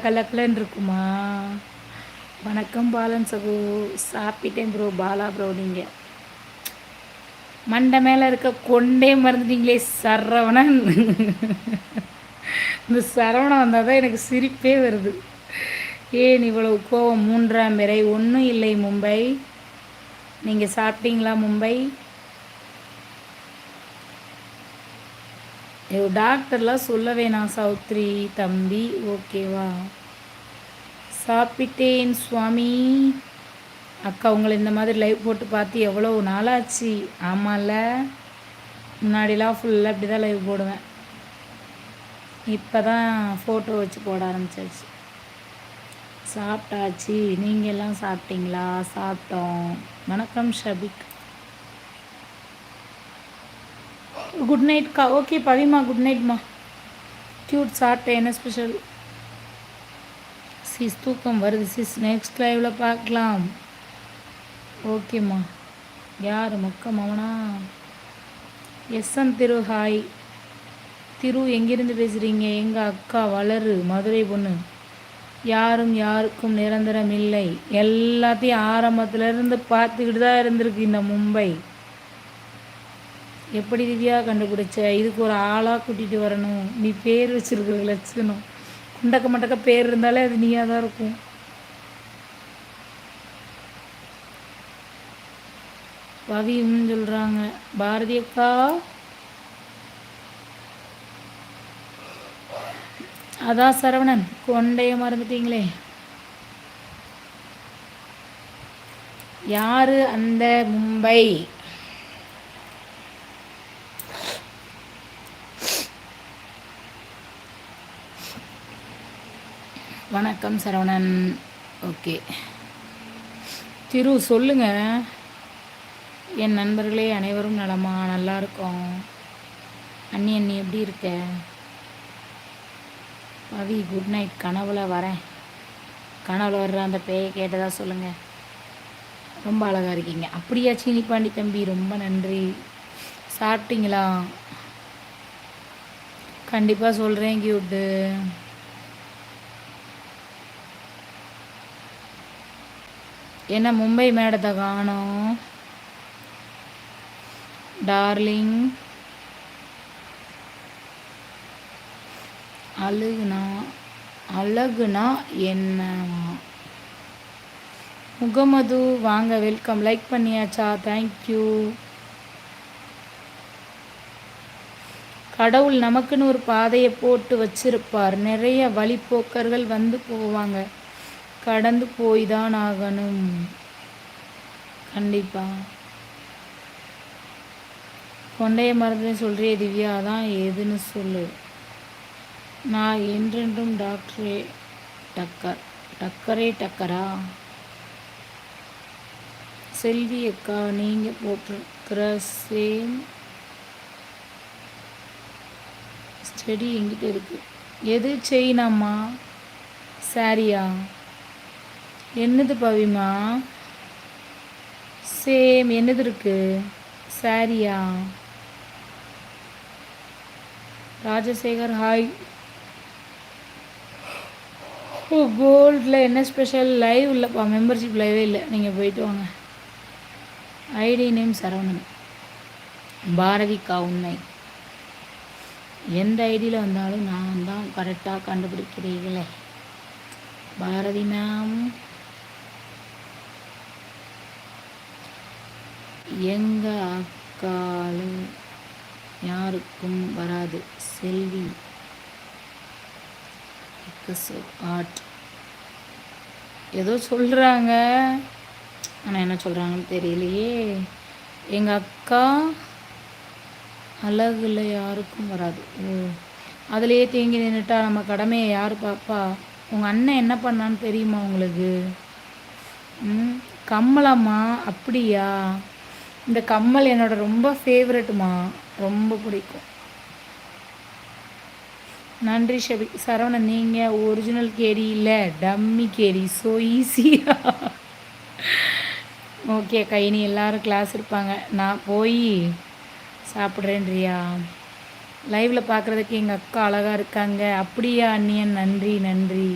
கலக்கலன்னு இருக்குமா வணக்கம் பாலன் சகு சாப்பிட்டேன் ப்ரோ பாலா ப்ரோ நீங்கள் மண்டை மேலே இருக்க கொண்டே மறந்துட்டீங்களே சரவணன். இந்த சரவணன் வந்தால் தான் எனக்கு சிரிப்பே வருது. ஏன் இவ்வளவு கோவம்? மூன்றாம் பிறை ஒன்றும் இல்லை மும்பை. நீங்கள் சாப்பிட்டீங்களா மும்பை? டாக்டர்லாம் சொல்ல வேணாம் சௌத்ரி தம்பி. ஓகேவா? சாப்பிட்டேன் சுவாமி. அக்கா உங்களை இந்த மாதிரி லைவ் போட்டு பார்த்து எவ்வளோ நாளாச்சு? ஆமாம்ல முன்னாடிலாம் ஃபுல்லாக அப்படி தான் லைவ் போடுவேன். இப்போ தான் ஃபோட்டோ வச்சு போட ஆரம்பிச்சாச்சு. சாப்பிட்டாச்சு. நீங்கள் எல்லாம் சாப்பிட்டீங்களா? சாப்பிட்டோம். வணக்கம் ஷபிக். குட் நைட்க்கா ஓகே பவிமா குட் நைட்மா. க்யூட் சாப்பிட்டேன் என்ன ஸ்பெஷல் சிஸ் தூக்கம் வருது சிஸ் நெக்ஸ்ட் லைவில் பார்க்கலாம். ஓகேம்மா. யார்? மொக்க மவனா? எஸ்என் திரு ஹாய் திரு எங்கேருந்து பேசுகிறீங்க எங்கள் அக்கா வளரு மதுரை பொண்ணு. யாரும் யாருக்கும் நிரந்தரம் இல்லை. எல்லாத்தையும் ஆரம்பத்துலேருந்து பார்த்துக்கிட்டு தான் இருந்திருக்கு இந்த மும்பை. எப்படி திவ்யா கண்டுபிடிச்ச? இதுக்கு ஒரு ஆளாக கூட்டிகிட்டு வரணும். நீ பேர் வச்சுருக்கிற லட்சணம். குண்டக்க மட்டக்க பேர் இருந்தாலே அது நீயாக தான் இருக்கும் பவியும் சொல்கிறாங்க பாரதி அக்கா. அதான் சரவணன் கொண்டைய மறந்துட்டீங்களே. யாரு அந்த மும்பை? வணக்கம் சரவணன். ஓகே. திரு சொல்லுங்க. என் நண்பர்களே அனைவரும் நலமா? நல்லா இருக்கோம். அண்ணி அண்ணி எப்படி இருக்க? பவி குட் நைட் கனவுல வரேன். கனவுல வர்ற அந்த பேயை கேட்டதா சொல்லுங்க. ரொம்ப அழகாக இருக்கீங்க. அப்படியா சீனி பாண்டி தம்பி? ரொம்ப நன்றி. சாப்பிட்டீங்களா? கண்டிப்பாக சொல்கிறேன் கியூட்டு என்ன மும்பை மேடத்தை காணோம். டார்லிங். அழுகுனா அழகுனா என்ன முகமது வாங்க வெல்கம். லைக் பண்ணியாச்சா? தேங்க்யூ கடவுள் நமக்குன்னு ஒரு பாதையை போட்டு வச்சிருப்பார். நிறைய வழிப்போக்கர்கள் வந்து போவாங்க. கடந்து போய் தான் ஆகணும். கண்டிப்பாக கொண்டைய மருந்து சொல்கிறிய திவ்யா தான் எதுன்னு சொல்லு. நான் என்றென்றும் டாக்டரே டக்கர் டக்கரே டக்கரா? செல்வி அக்கா நீங்கள் போட்டிருக்கிற சேம் ஸ்டடி எங்கிட்ட இருக்கு. எது செயினாம்மா சாரியா? என்னது பவிமா? சேம் என்னது இருக்கு? சாரியா? ராஜசேகர் ஹாய் ஓ கோல்டில் என்ன ஸ்பெஷல் லைவ் இல்லைப்பா மெம்பர்ஷிப் லைவே இல்லை. நீங்கள் போயிட்டு வாங்க. ID name Saravanan. பாரதிக்கா உண்மை. எந்த ஐடியில் வந்தாலும் நான் தான் கரெக்டாக கண்டுபிடிக்கிறீர்களே. பாரதி மேம் எங்கள் அக்காலும் யாருக்கும் வராது. செல்வி. ஆர்ட் ஏதோ சொல்கிறாங்க ஆனால் என்ன சொல்கிறாங்கன்னு தெரியலையே. எங்கள் அக்கா அழகுல யாருக்கும் வராது. ஓ. அதுலேயே தேங்கி நின்றுட்டா நம்ம கடமையை யார் பாப்பா? உங்கள் அண்ணன் என்ன பண்ணான்னு தெரியுமா உங்களுக்கு? ம்? கம்மலம்மா அப்படியா? இந்த கம்மல் என்னோட ரொம்ப ஃபேவரட்டுமா ரொம்ப பிடிக்கும். நன்றி ஷபி. சரவணன் நீங்கள் ஒரிஜினல் கேரி இல்லை டம்மி கேரி. ஸோ ஈஸியாக ஓகே கைனி எல்லோரும் கிளாஸ் இருப்பாங்க. நான் போய் சாப்பிட்றேன்றியா லைவில் பார்க்குறதுக்கு எங்கள் அக்கா அழகாக இருக்காங்க. அப்படியா அண்ணியன்? நன்றி நன்றி.